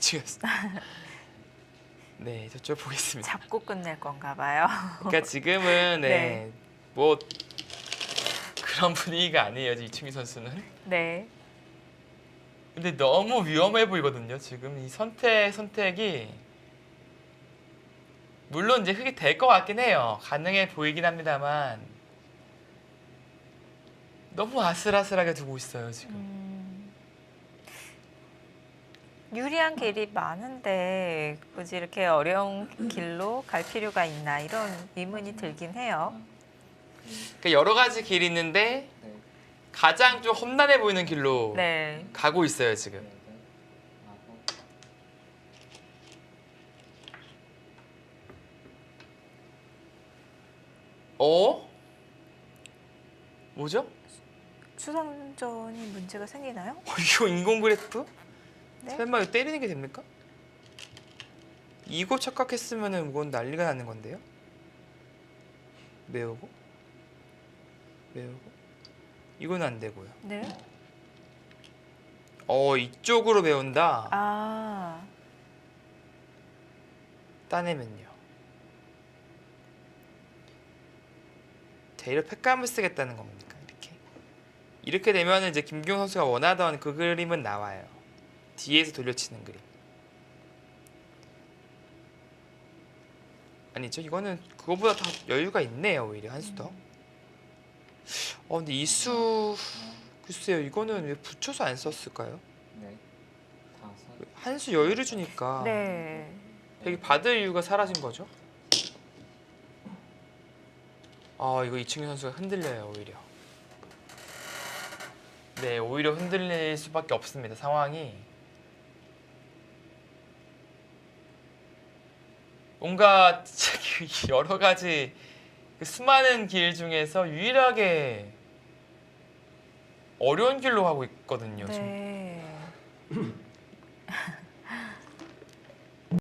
선수. 네, 저쪽 보겠습니다. 잡고 끝낼 건가 봐요. 그러니까 지금은 네, 네. 뭐 그런 분위기가 아니에요, 이충희 선수는. 네. 근데 너무 위험해 보이거든요. 지금 이 선택 선택이 물론 이제 흙이 될 것 같긴 해요. 가능해 보이긴 합니다만 너무 아슬아슬하게 두고 있어요 지금. 음, 유리한 길이 많은데 굳이 이렇게 어려운 길로 갈 필요가 있나 이런 의문이 들긴 해요. 그러니까 여러 가지 길이 있는데 네. 가장 좀 험난해 보이는 길로 네. 가고 있어요 지금. 어? 뭐죠? 수상전이 문제가 생기나요? 어, 이거 인공 그래프? 네. 설마 이거 때리는 게 됩니까? 이거 착각했으면은 이건 난리가 나는 건데요. 메우고 메우고 이건 안 되고요. 네. 어 이쪽으로 메운다. 아, 따내면요. 대려 팩감을 쓰겠다는 겁니까? 이렇게 이렇게 되면 이제 김기용 선수가 원하던 그 그림은 나와요. 뒤에서 돌려치는 그림. 아니죠? 이거는 그거보다 더 여유가 있네요. 오히려 한 수 더. 어 근데 이수 글쎄요. 이거는 왜 붙여서 안 썼을까요? 네. 다섯. 한 수 여유를 주니까 네. 여기 받을 이유가 사라진 거죠? 아 이거 이충희 선수가 흔들려요 오히려. 네 오히려 흔들릴 수밖에 없습니다 상황이. 뭔가 여러 가지 그 수많은 길 중에서 유일하게 어려운 길로 가고 있거든요. 지금. 네.